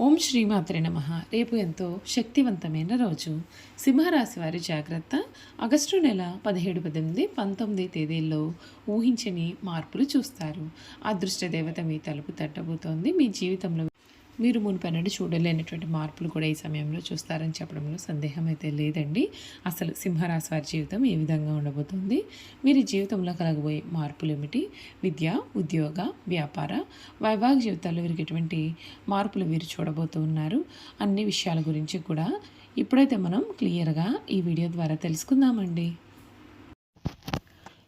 ఓం శ్రీమాత్రే నమ. రేపు ఎంతో శక్తివంతమైన రోజు. సింహరాశి వారి జాగ్రత్త. ఆగస్టు నెల పదిహేడు పద్దెనిమిది పంతొమ్మిది తేదీల్లో ఊహించని మార్పులు చూస్తారు. అదృష్ట దేవత మీ తలుపు తట్టబోతోంది. మీ జీవితంలో మీరు మునుపెన్నడూ చూడలేనటువంటి మార్పులు కూడా ఈ సమయంలో చూస్తారని చెప్పడంలో సందేహం అయితే లేదండి. అసలు సింహరాశి వారి జీవితం ఏ విధంగా ఉండబోతుంది? వీరి జీవితంలో కలగబోయే మార్పులు ఏమిటి? విద్య ఉద్యోగ వ్యాపార వైవాహిక జీవితాల్లో వీరికి ఎటువంటి మార్పులు వీరు చూడబోతూ ఉన్నారు? అన్ని విషయాల గురించి కూడా ఇప్పుడైతే మనం క్లియర్గా ఈ వీడియో ద్వారా తెలుసుకుందామండి.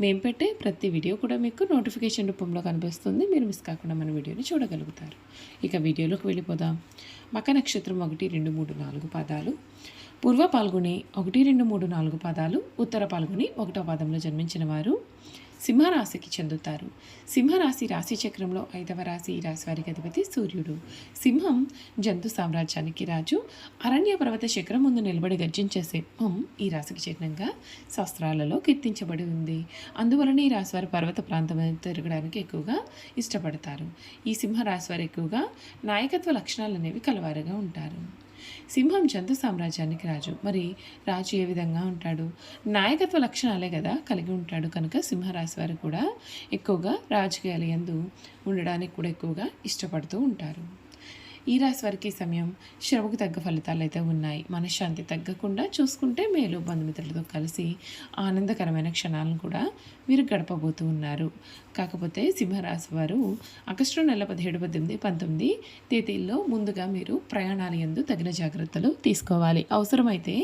మేము పెట్టే ప్రతి వీడియో కూడా మీకు నోటిఫికేషన్ రూపంలో కనిపిస్తుంది. మీరు మిస్ కాకుండా మన వీడియోని చూడగలుగుతారు. ఇక వీడియోలోకి వెళ్ళిపోదాం. మక నక్షత్రం ఒకటి రెండు మూడు నాలుగు పాదాలు. పూర్వ పాల్గొని ఒకటి రెండు మూడు నాలుగు పాదాలు. ఉత్తర పాల్గొని ఒకటో పాదంలో జన్మించిన వారు. సింహరాశికి చెందుతారు. సింహరాశి రాశిచక్రంలో ఐదవ రాశి ఈ రాశి వారికి అధిపతి సూర్యుడు. సింహం జంతు సామ్రాజ్యానికి రాజు. అరణ్య పర్వత శిఖరం ముందు నిలబడి గర్జించే సింహం ఈ రాశికి చిహ్నంగా శాస్త్రాలలో కీర్తించబడి ఉంది. అందువలన ఈ రాశి వారు పర్వత ప్రాంతం తిరగడానికి ఎక్కువగా ఇష్టపడతారు. ఈ సింహరాశి వారు ఎక్కువగా నాయకత్వ లక్షణాలు అనేవి కలవారుగా ఉంటారు. సింహం జంతు సామ్రాజ్యానికి రాజు. మరి రాజు ఏ విధంగా ఉంటాడు? నాయకత్వ లక్షణాలే కదా కలిగి ఉంటాడు. కనుక సింహరాశి వారు కూడా ఎక్కువగా రాజకీయాలు యందు ఉండడానికి కూడా ఎక్కువగా ఇష్టపడుతూ ఉంటారు. ఈ రాశి వారికి ఈ సమయం శ్రమకు తగ్గ ఫలితాలు అయితే ఉన్నాయి. మనశ్శాంతి తగ్గకుండా చూసుకుంటే మేలు. బంధుమిత్రులతో కలిసి ఆనందకరమైన క్షణాలను కూడా వీరు గడపబోతూ ఉన్నారు. కాకపోతే సింహరాశి వారు ఆగస్టు నెల పదిహేడు పద్దెనిమిది పంతొమ్మిది తేదీల్లో ముందుగా మీరు ప్రయాణాల యందు తగిన జాగ్రత్తలు తీసుకోవాలి. అవసరమైతే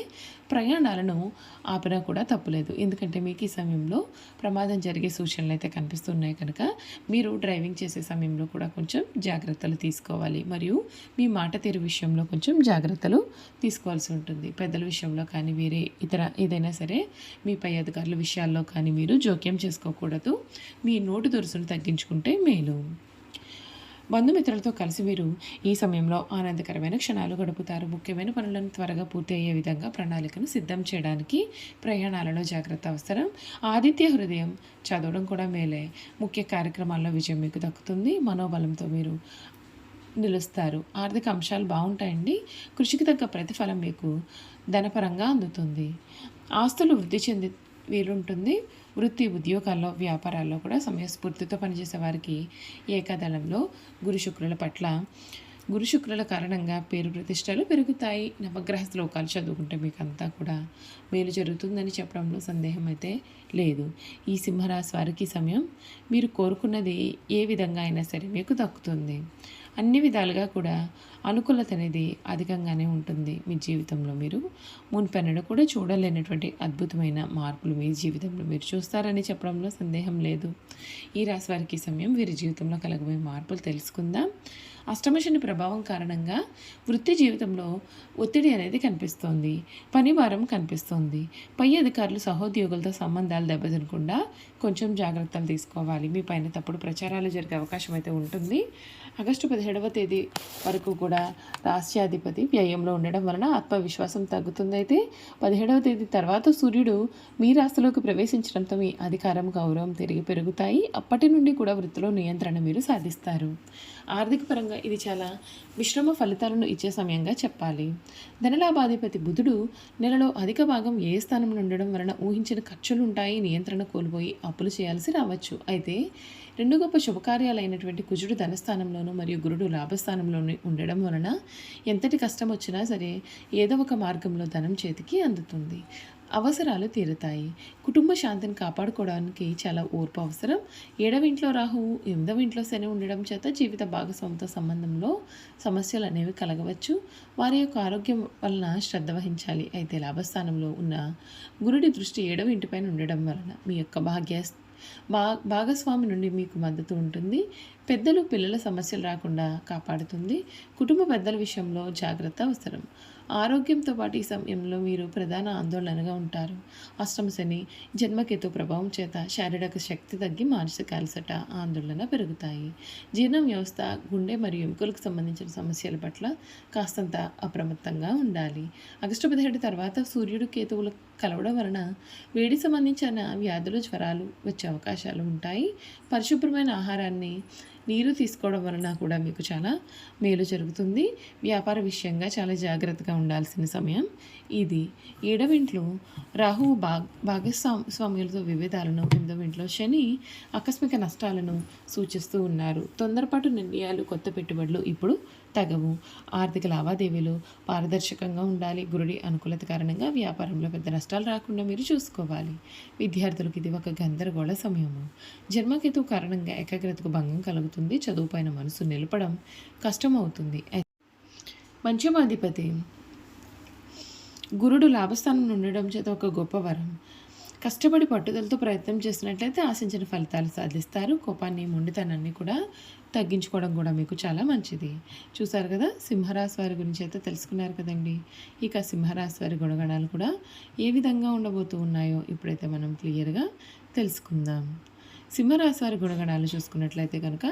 ప్రయాణాలను ఆపినా కూడా తప్పులేదు. ఎందుకంటే మీకు ఈ సమయంలో ప్రమాదం జరిగే సూచనలు అయితే కనిపిస్తున్నాయి. కనుక మీరు డ్రైవింగ్ చేసే సమయంలో కూడా కొంచెం జాగ్రత్తలు తీసుకోవాలి. మరియు మీ మాట తీరు విషయంలో కొంచెం జాగ్రత్తలు తీసుకోవాల్సి ఉంటుంది. పెద్దల విషయంలో కానీ వేరే ఇతర ఏదైనా సరే మీ పై అధికారుల విషయాల్లో కానీ మీరు జోక్యం చేసుకోకూడదు. మీ నోటు దురుసును తగ్గించుకుంటే మేలు. బంధుమిత్రులతో కలిసి మీరు ఈ సమయంలో ఆనందకరమైన క్షణాలు గడుపుతారు. ముఖ్యమైన పనులను త్వరగా పూర్తి అయ్యే విధంగా ప్రణాళికను సిద్ధం చేయడానికి ప్రయాణాలలో జాగ్రత్త అవసరం. ఆదిత్య హృదయం చదవడం కూడా మేలే. ముఖ్య కార్యక్రమాల్లో విజయం మీకు దక్కుతుంది. మనోబలంతో మీరు నిలుస్తారు. ఆర్థిక అంశాలు బాగుంటాయండి. కృషికి తగ్గ ప్రతిఫలం మీకు ధనపరంగా అందుతుంది. ఆస్తులు వృద్ధి చెంది వీలుంటుంది. వృత్తి ఉద్యోగాల్లో వ్యాపారాల్లో కూడా సమయస్ఫూర్తితో పనిచేసే వారికి ఏకాదళంలో గురు శుక్రుల పట్ల గురు శుక్రుల కారణంగా పేరు ప్రతిష్టలు పెరుగుతాయి. నవగ్రహ శ్లోకాలు చదువుకుంటే మీకు అంతా కూడా మేలు జరుగుతుందని చెప్పడంలో సందేహం అయితే లేదు. ఈ సింహరాశి వారికి సమయం మీరు కోరుకున్నది ఏ విధంగా అయినా సరే మీకు దక్కుతుంది. అన్ని విధాలుగా కూడా అనుకూలత అనేది అధికంగానే ఉంటుంది మీ జీవితంలో మీరు. మున్పెన్నడ కూడా చూడలేనటువంటి అద్భుతమైన మార్పులు మీ జీవితంలో మీరు చూస్తారని చెప్పడంలో సందేహం లేదు. ఈ రాశి వారికి సమయం వీరి జీవితంలో కలగబోయే మార్పులు తెలుసుకుందాం. అష్టమశని ప్రభావం కారణంగా వృత్తి జీవితంలో ఒత్తిడి అనేది కనిపిస్తోంది. పనివారం కనిపిస్తోంది. పై అధికారులు సహోద్యోగులతో సంబంధాలు దెబ్బతినకుండా కొంచెం జాగ్రత్తలు తీసుకోవాలి. మీ పైన తప్పుడు ప్రచారాలు జరిగే అవకాశం అయితే ఉంటుంది. ఆగస్టు పదిహేడవ తేదీ వరకు కూడా రాష్ట్రాధిపతి వ్యయంలో ఉండడం వలన ఆత్మవిశ్వాసం తగ్గుతుంది అయితే పదిహేడవ తేదీ తర్వాత సూర్యుడు మీ రాశిలోకి ప్రవేశించడంతో మీ అధికారం గౌరవం తిరిగి పెరుగుతాయి. అప్పటి నుండి కూడా వృత్తిలో నియంత్రణ మీరు సాధిస్తారు. ఆర్థిక పరంగా ఇది చాలా మిశ్రమ ఫలితాలను ఇచ్చే సమయంగా చెప్పాలి. ధనలాభాధిపతి బుధుడు నెలలో అధిక భాగం ఏ స్థానంలో ఉండడం వలన ఊహించిన ఖర్చులు ఉంటాయి నియంత్రణ కోల్పోయి అప్పులు చేయాల్సి రావచ్చు. అయితే రెండు గొప్ప శుభకార్యాలైనటువంటి కుజుడు ధనస్థానంలోను మరియు గురుడు లాభస్థానంలోను ఉండడం వలన ఎంతటి కష్టం వచ్చినా సరే ఏదో ఒక మార్గంలో ధనం చేతికి అందుతుంది. అవసరాలు తీరుతాయి. కుటుంబ శాంతిని కాపాడుకోవడానికి చాలా ఓర్పు అవసరం. ఏడవ ఇంట్లో రాహువు ఎనిమిదవ ఇంట్లో శని ఉండడం చేత జీవిత భాగస్వామితో సంబంధంలో సమస్యలు అనేవి కలగవచ్చు. వారి యొక్క ఆరోగ్యం వలన శ్రద్ధ వహించాలి. అయితే లాభస్థానంలో ఉన్న గురుడి దృష్టి ఏడవ ఇంటిపైన ఉండడం వలన మీ యొక్క భాగ్య భా భాగస్వామి నుండి మీకు మద్దతు ఉంటుంది. పెద్దలు పిల్లల సమస్యలు రాకుండా కాపాడుతుంది. కుటుంబ పెద్దల విషయంలో జాగ్రత్త అవసరం. ఆరోగ్యంతో పాటు ఈ సమయంలో మీరు ప్రధాన ఆందోళనగా ఉంటారు. అష్టమ శని జన్మకేతు ప్రభావం చేత శారీరక శక్తి తగ్గి మానసిక అలసట ఆందోళన పెరుగుతాయి. జీర్ణ వ్యవస్థ గుండె మరియు ఎముకలకు సంబంధించిన సమస్యల పట్ల కాస్తంత అప్రమత్తంగా ఉండాలి. ఆగస్టు పదిహేడు తర్వాత సూర్యుడు కేతువులు కలవడం వలన వేడి సంబంధించిన వ్యాధులు జ్వరాలు వచ్చే అవకాశాలు ఉంటాయి. పరిశుభ్రమైన ఆహారాన్ని నీరు తీసుకోవడం వలన కూడా మీకు చాలా మేలు జరుగుతుంది. వ్యాపార విషయంగా చాలా జాగ్రత్తగా ఉండాల్సిన సమయం. ఇది ఏడవ ఇంట్లో రాహువు భాగ్ భాగస్వామ్యులతో స్వామ్యులతో విభేదాలను ఎనిమిదవ ఇంట్లో శని ఆకస్మిక నష్టాలను సూచిస్తూ ఉన్నారు. తొందరపాటు నిర్ణయాలు కొత్త పెట్టుబడులు ఇప్పుడు తగవు. ఆర్థిక లావాదేవీలు పారదర్శకంగా ఉండాలి. గురుడి అనుకూలత కారణంగా వ్యాపారంలో పెద్ద నష్టాలు రాకుండా మీరు చూసుకోవాలి. విద్యార్థులకు ఇది ఒక గందరగోళ సమయము. జన్మకేతు కారణంగా ఏకాగ్రతకు భంగం కలుగుతుంది. చదువుపైన మనసు నిలపడం కష్టమవుతుంది. పంచమాధిపతి గురుడు లాభస్థానంలో ఉండడం చేత ఒక గొప్ప వరం. కష్టపడి పట్టుదలతో ప్రయత్నం చేసినట్లయితే ఆశించిన ఫలితాలు సాధిస్తారు. కోపాన్ని మొండితనాన్ని కూడా తగ్గించుకోవడం కూడా మీకు చాలా మంచిది. చూసారు కదా సింహరాశి వారి గురించి అయితే తెలుసుకున్నారు కదండి. ఇక సింహరాశి వారి గుణగణాలు కూడా ఏ విధంగా ఉండబోతూ ఉన్నాయో ఇప్పుడైతే మనం క్లియర్గా తెలుసుకుందాం. సింహరాశి వారి గుణగణాలు చూసుకున్నట్లయితే కనుక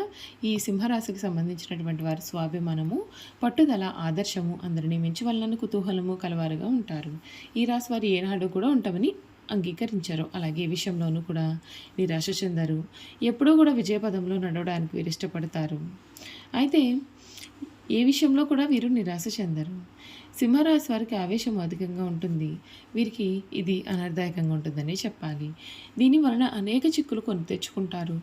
ఈ సింహరాశికి సంబంధించినటువంటి వారి స్వాభిమానము పట్టుదల ఆదర్శము అందరినీ మించి వలన కుతూహలము కలవారుగా ఉంటారు. ఈ రాశి వారు ఏనాడు కూడా ఉంటామని అంగీకరించారు. అలాగే విషయంలోనూ కూడా నిరాశ చెందారు. ఎప్పుడూ కూడా విజయపదంలో నడవడానికి వీరు ఇష్టపడతారు. అయితే ఏ విషయంలో కూడా వీరు నిరాశ చెందరు. సింహరాశి వారికి ఆవేశం అధికంగా ఉంటుంది. వీరికి ఇది అనర్దాయకంగా ఉంటుందని చెప్పాలి. దీని వలన అనేక చిక్కులు కొని తెచ్చుకుంటారు.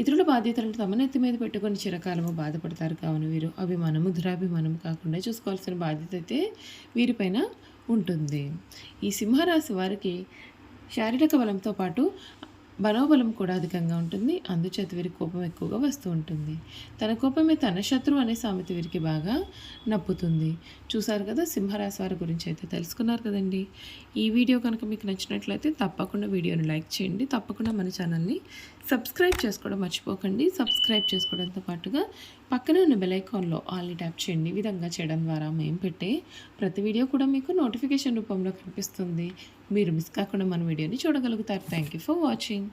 ఇతరుల బాధ్యతలను తమ నెత్తి మీద పెట్టుకొని చిరకాలము బాధపడతారు కావున వీరు అభిమానము దురాభిమానము కాకుండా చూసుకోవాల్సిన బాధ్యత అయితే వీరిపైన ఉంటుంది. ఈ సింహరాశి వారికి శారీరక బలంతో పాటు మనోబలం కూడా అధికంగా ఉంటుంది. అందుచేత వీరి కోపం ఎక్కువగా వస్తూ ఉంటుంది. తన కోపమే తన శత్రువు అనే సామెత వీరికి బాగా నప్పుతుంది. చూసారు కదా సింహరాశి వారి గురించి అయితే తెలుసుకున్నారు కదండి. ఈ వీడియో కనుక మీకు నచ్చినట్లయితే తప్పకుండా వీడియోని లైక్ చేయండి. తప్పకుండా మన ఛానల్ని సబ్స్క్రైబ్ చేసుకోవడం మర్చిపోకండి. సబ్స్క్రైబ్ చేసుకోవడంతో పాటుగా పక్కనే ఉన్న బెలైకాన్లో ఆల్ని ట్యాప్ చేయండి. ఈ విధంగా చేయడం ద్వారా మేము పెట్టే ప్రతి వీడియో కూడా మీకు నోటిఫికేషన్ రూపంలో కనిపిస్తుంది. మీరు మిస్ కాకుండా మన వీడియోని చూడగలుగుతారు. Thank you for watching